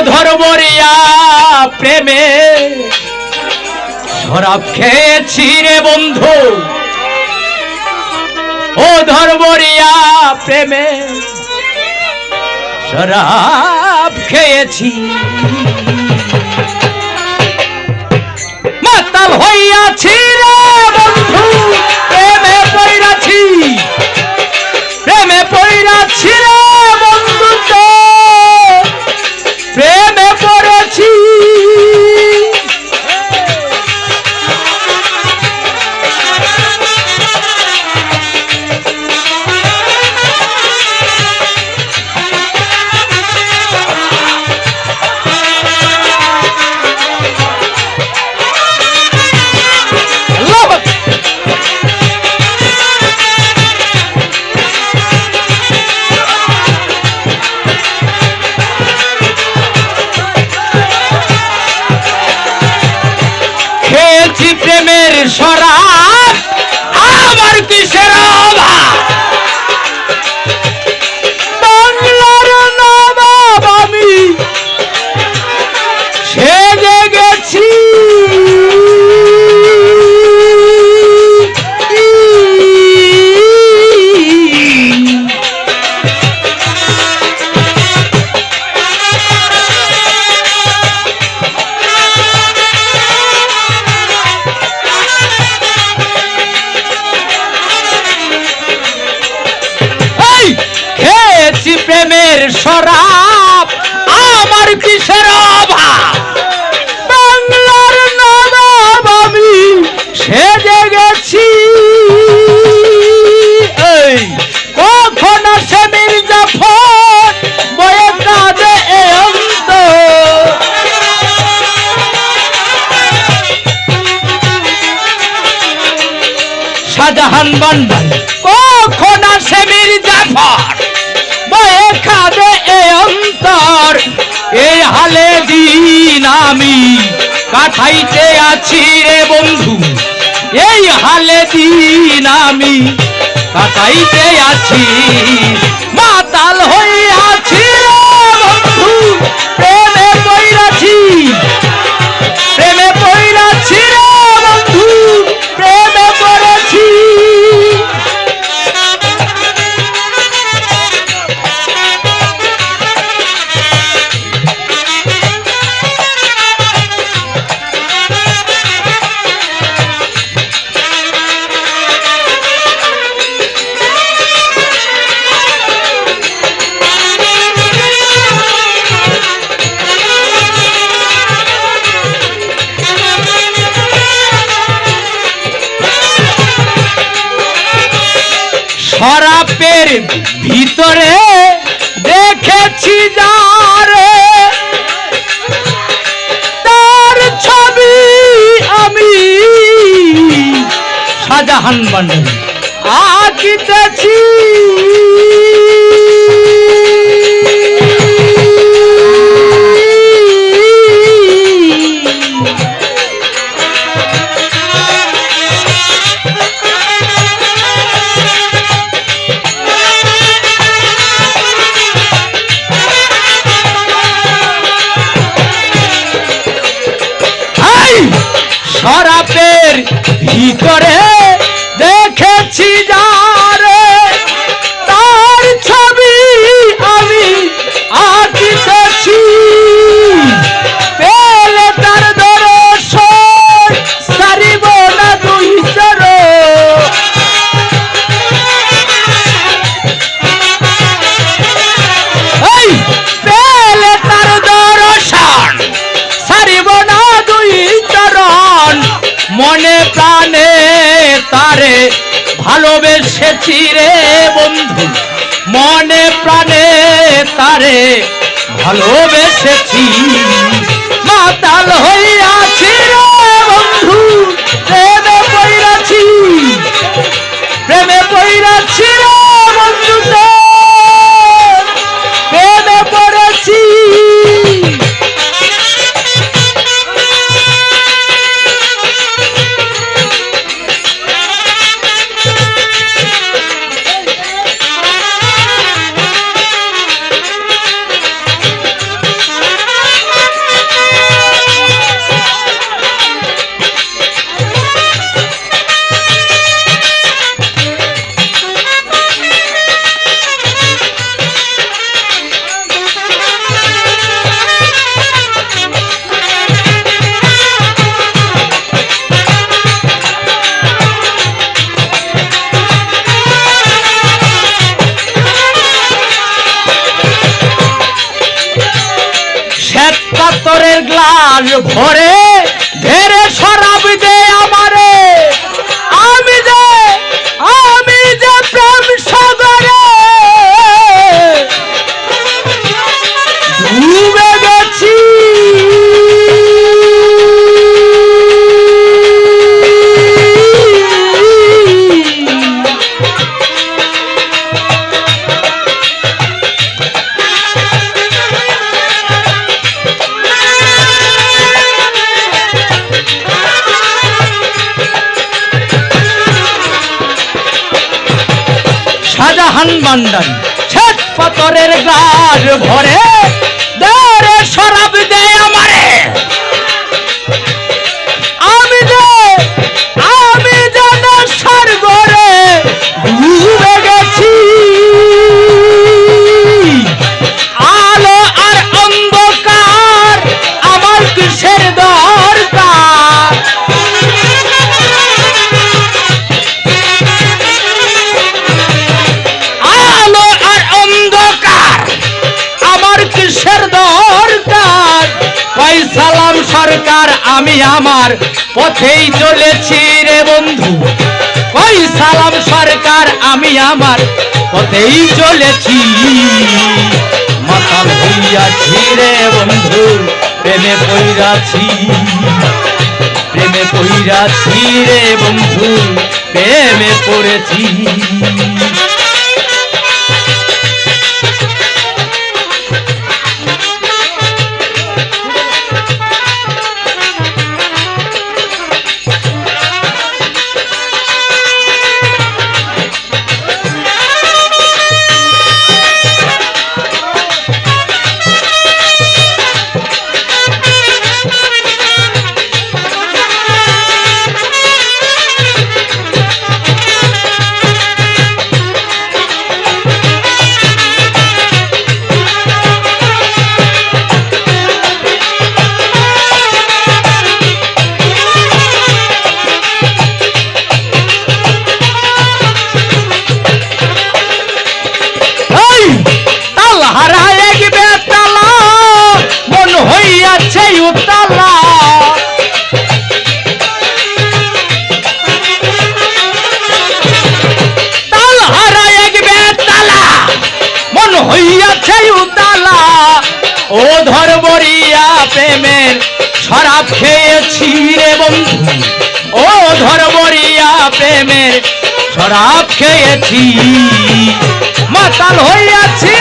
ধর্মরিয়া প্রেমে। শরাব খেয়েছি রে বন্ধু। ও ধর্মরিয়া প্রেমে। শরাব খেয়েছি। মাতাল হইয়াছি রে বন্ধু, প্রেমে পইরাছি প্রেমে পইরাছি রে প্রেমের শরাব আবার কিসের প্রেমের শরাব? আমার কিসের অভাব? কাটাইতে আছি রে বন্ধু। এই হালে দিন আমি কাটাইতে আছি। মাতাল হইয়াছি ভিতরে দেখেছি যারে। তার ছবি আমি শাহজাহান বান্ডাল আঁকিতেছি। শরাবের ভিতরে দেখেছি যারে ভালোবেসেছি রে বন্ধু। মনে প্রাণে তারে ভালোবেসেছি। মাতাল হইয়াছি ভেতরের গ্লাস ভরে ধেরে শাহজাহান বান্ডান ছেদ পাথরের গাছ ভরে আমার পথেই চলেছি রে বন্ধু। ওই সালাম সরকার, আমি আমার পথেই চলেছি। মাতাল হইয়াছি রে বন্ধু, প্রেমে পইরাছি। প্রেমে পইরাছি রে বন্ধু, প্রেমে পড়েছি। হইয়াছে উতালা তাল হারায় গিবে তালা মন হইয়াছে ও প্রেমের শরাব খেয়েছি রে বন্ধু। ও ধরবরিয়া প্রেমের শরাব খেয়েছি। মাতাল হইয়াছি